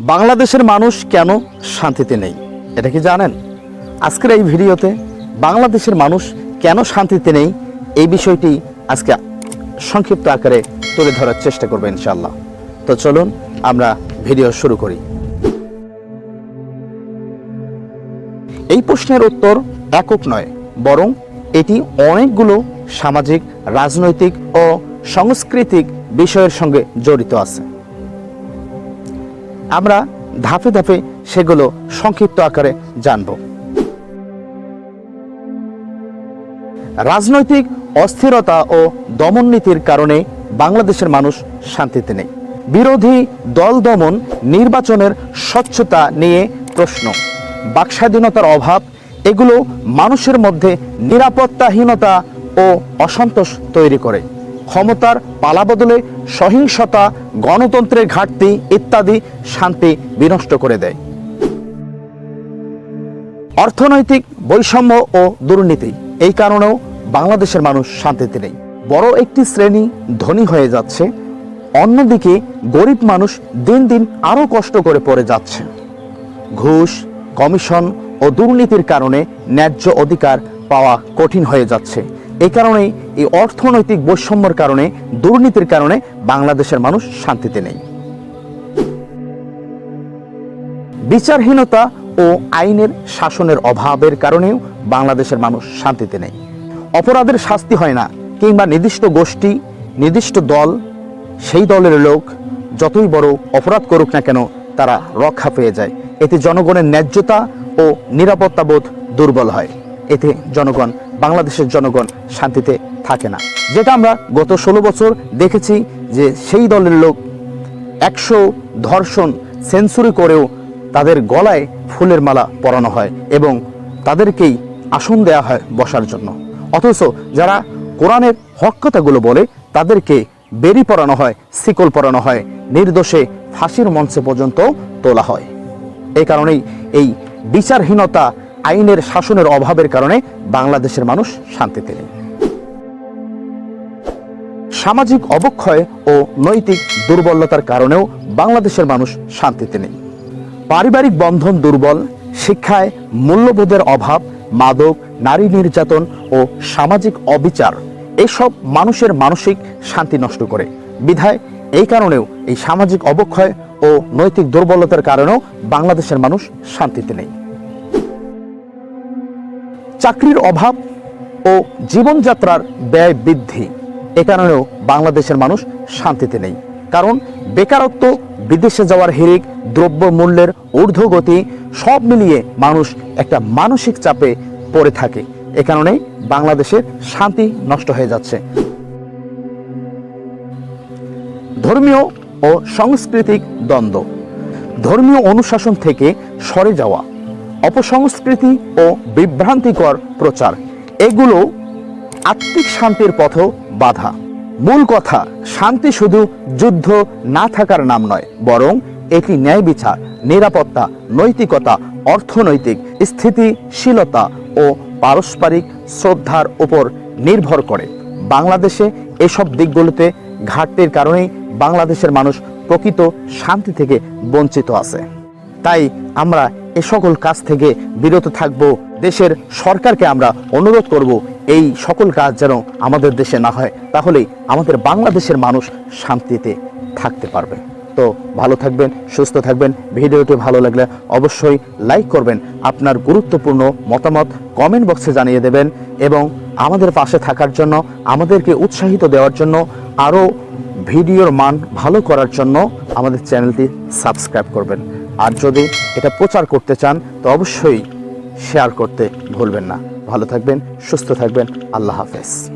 বাংলাদেশের মানুষ কেন শান্তিতে নেই? এটা কি জানেন? আজকের এই ভিডিওতে বাংলাদেশের মানুষ কেন শান্তিতে নেই? এই বিষয়টি আজকে সংক্ষিপ্ত আকারে তুলে ধরার চেষ্টা করব ইনশাল্লাহ তো চলুন, আমরা ভিডিও শুরু করি। এই প্রশ্নের উত্তর একক নয়, বরং এটি অনেকগুলো সামাজিক, রাজনৈতিক ও সাংস্কৃতিক বিষয়ের সঙ্গে জড়িত আছে। আমরা ধাপে ধাপে সেগুলো সংক্ষিপ্ত আকারে জানব। রাজনৈতিক অস্থিরতা ও দমননীতির কারণে বাংলাদেশের মানুষ শান্তিতে নেই। বিরোধী দল দমন নির্বাচনের স্বচ্ছতা নিয়ে প্রশ্ন। বাকস্বাধীনতার অভাব, এগুলো মানুষের মধ্যে নিরাপত্তাহীনতা ও অসন্তোষ তৈরি করে। ক্ষমতার পালাবদলে সহিংসতা, গণতন্ত্রের ঘাটতি ইত্যাদি শান্তি বিনষ্ট করে দেয়। অর্থনৈতিক বৈষম্য ও দুর্নীতি, এই কারণেও বাংলাদেশের মানুষ শান্তিতে নেই। বড় একটি শ্রেণি ধনী হয়ে যাচ্ছে, অন্যদিকে গরিব মানুষ দিন দিন আরও কষ্ট করে পড়ে যাচ্ছে। ঘুষ, কমিশন ও দুর্নীতির কারণে ন্যায্য অধিকার পাওয়া কঠিন হয়ে যাচ্ছে। এই কারণেই এই অর্থনৈতিক বৈষম্যর কারণে, দুর্নীতির কারণে বাংলাদেশের মানুষ শান্তিতে নেই। বিচারহীনতা ও আইনের শাসনের অভাবের কারণেও বাংলাদেশের মানুষ শান্তিতে নেই। অপরাধের শাস্তি হয় না, কিংবা নির্দিষ্ট গোষ্ঠী, নির্দিষ্ট দল, সেই দলের লোক যতই বড় অপরাধ করুক না কেন, তারা রক্ষা পেয়ে যায়। এতে জনগণের ন্যায্যতা ও নিরাপত্তাবোধ দুর্বল হয়। এতে জনগণ, বাংলাদেশের জনগণ শান্তিতে থাকে না। যেটা আমরা গত ষোলো বছর দেখেছি যে সেই দলের লোক একশো ধর্ষণ সেঞ্চুরি করেও তাদের গলায় ফুলের মালা পরানো হয় এবং তাদেরকেই আসন দেয়া হয় বসার জন্য। অথচ যারা কোরআনের হক কথাগুলো বলে, তাদেরকে বেরি পরানো হয়, শিকল পরানো হয়, নির্দোষে ফাঁসির মঞ্চে পর্যন্ত তোলা হয়। এই কারণেই এই বিচারহীনতা আইনের শাসনের অভাবের কারণে বাংলাদেশের মানুষ শান্তিতে নেই। সামাজিক অবক্ষয় ও নৈতিক দুর্বলতার কারণেও বাংলাদেশের মানুষ শান্তিতে নেই। পারিবারিক বন্ধন দুর্বল, শিক্ষায় মূল্যবোধের অভাব, মাদক, নারী নির্যাতন ও সামাজিক অবিচার, এসব মানুষের মানসিক শান্তি নষ্ট করে। বিধায় এই কারণেও এই সামাজিক অবক্ষয় ও নৈতিক দুর্বলতার কারণেও বাংলাদেশের মানুষ শান্তিতে নেই। চাকরির অভাব ও জীবনযাত্রার ব্যয় বৃদ্ধি। এ কারণেও বাংলাদেশের মানুষ শান্তিতে নেই। কারণ বেকারত্ব, বিদেশে যাওয়ার হিরিক দ্রব্য মূল্যের ঊর্ধ্বগতি সব মিলিয়ে মানুষ একটা মানসিক চাপে পড়ে থাকে। এ কারণে বাংলাদেশের শান্তি নষ্ট হয়ে যাচ্ছে। ধর্মীয় ও সাংস্কৃতিক দ্বন্দ্ব। ধর্মীয় অনুশাসন থেকে সরে যাওয়া অপসংস্কৃতি ও বিভ্রান্তিকর প্রচার। এগুলো আত্মিক শান্তির পথেও বাধা। মূল কথা, শান্তি শুধু যুদ্ধ না থাকার নাম নয়, বরং এটি ন্যায় বিচার, নিরাপত্তা, নৈতিকতা, অর্থনৈতিক স্থিতিশীলতা ও পারস্পরিক শ্রদ্ধার উপর নির্ভর করে। বাংলাদেশে এসব দিকগুলোতে ঘাটতির কারণেই বাংলাদেশের মানুষ প্রকৃত শান্তি থেকে বঞ্চিত আছে। তাই আমরা এ সকল কাজ থেকে বিরত থাকব। দেশের সরকারকে আমরা অনুরোধ করব, এই সকল কাজ যেন আমাদের দেশে না হয়, তাহলেই আমাদের বাংলাদেশের মানুষ শান্তিতে থাকতে পারবে। তো ভালো থাকবেন, সুস্থ থাকবেন, ভিডিওটি ভালো লাগলে অবশ্যই লাইক করবেন, আপনার গুরুত্বপূর্ণ মতামত কমেন্ট বক্সে জানিয়ে দেবেন এবং আমাদের পাশে থাকার জন্য, আমাদেরকে উৎসাহিত দেওয়ার জন্য, আরও ভিডিওর মান ভালো করার জন্য আমাদের চ্যানেলটি সাবস্ক্রাইব করবেন। আর যদি এটা প্রচার করতে চান, তো অবশ্যই শেয়ার করতে ভুলবেন না। ভালো থাকবেন, সুস্থ থাকবেন। আল্লাহ হাফেজ।